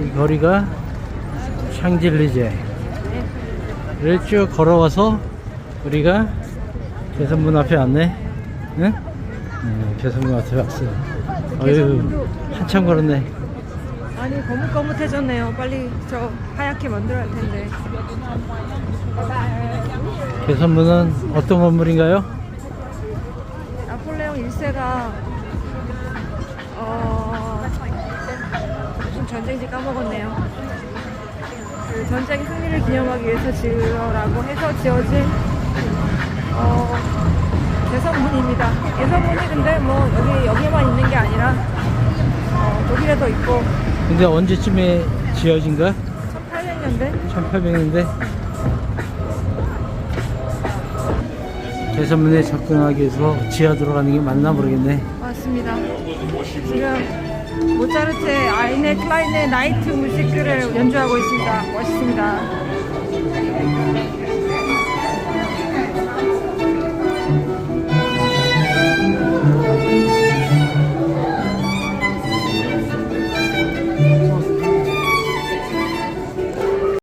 이 거리가 샹젤리제를 쭉 걸어와서 우리가 개선문 앞에 왔네. 응? 응, 개선문 앞에 왔어. 어휴, 한참 걸었네. 아니 거뭇거뭇해졌네요. 빨리 저 하얗게 만들어야 할 텐데. 개선문은 어떤 건물인가요? 나폴레옹 1세가 어 전쟁지 까먹었네요. 그 전쟁 승리를 기념하기 위해서 지으라고 해서 지어진 어 개선문입니다. 개선문이 근데 뭐 여기 여기만 있는 게 아니라 어, 독일에도 있고 근데 언제쯤에 지어진가? 1800년대 1800년대 개선문에 접근하기 위해서 지하 들어가는 게 맞나 모르겠네. 맞습니다. 지금 모차르트의 아이네 클라인의 나이트 무시크를 연주하고 있습니다. 멋있습니다.